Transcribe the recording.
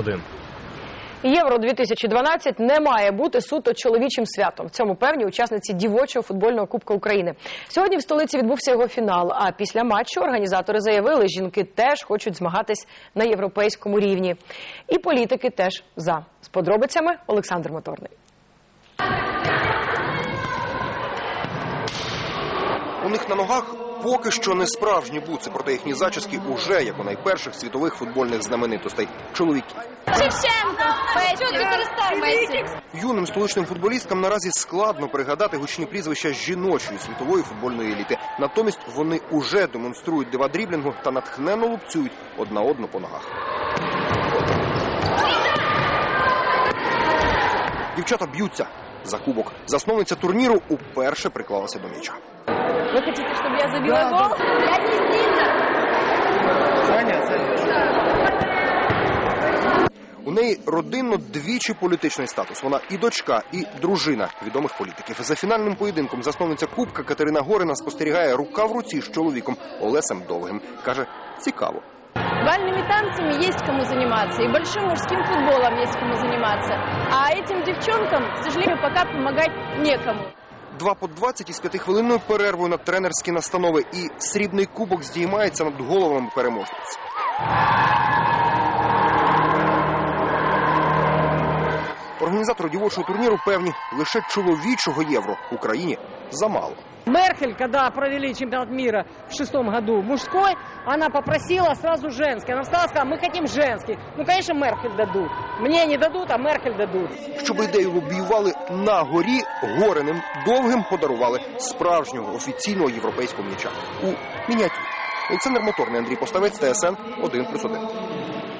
1. Євро 2012 не має бути суто чоловічим святом. В цьому певні учасниці дівочого футбольного кубка України. Сьогодні в столиці відбувся його фінал. А після матчу організатори заявили, жінки теж хочуть змагатись на європейському рівні. І політики теж за з подробицями Олександр Моторний. У них на ногах поки що не справжні буци, проте їхні зачіски уже як у найперших світових футбольних знаменитостей чоловіків. Юним столичним футболісткам наразі складно пригадати гучні прізвища жіночої світової футбольної еліти. Натомість вони уже демонструють дива дріблінгу та натхненно лупцюють одна одну по ногах. Дівчата б'ються за кубок. Засновниця турніру уперше приклалася до м'яча. Вы хотите, чтобы я забила гол? Я не сильно. У неї родинно двічі політичний статус. Вона і дочка, і дружина відомих політиків. За фінальним поєдинком засновниця Кубка Катерина Горина спостерігає рука в руці з чоловіком Олесем Довгим. каже, цікаво. Бальными танцами есть кому заниматься, и большим мужским футболом есть кому заниматься. А этим девчонкам, к сожалению, пока помогать некому. Два по 20 із п'ятихвилинною перервою на тренерські настанови, і срібний кубок здіймається над головами переможниць. Організатори дівочого турніру певні, лише чоловічого євро Україні замало. Меркель, когда провели чемпионат мира в шестом году мужской, она попросила сразу женский. Она встала и сказала, мы хотим женский. Ну, конечно, Меркель дадут. Мне не дадут, а Меркель дадут. Щоб ідею лобіювали на горі, гореним довгим подарували справжнього офіційного європейського м'яча у мініатюрі. Олександр Моторний, Андрій Поставець, ТСН 1+,1.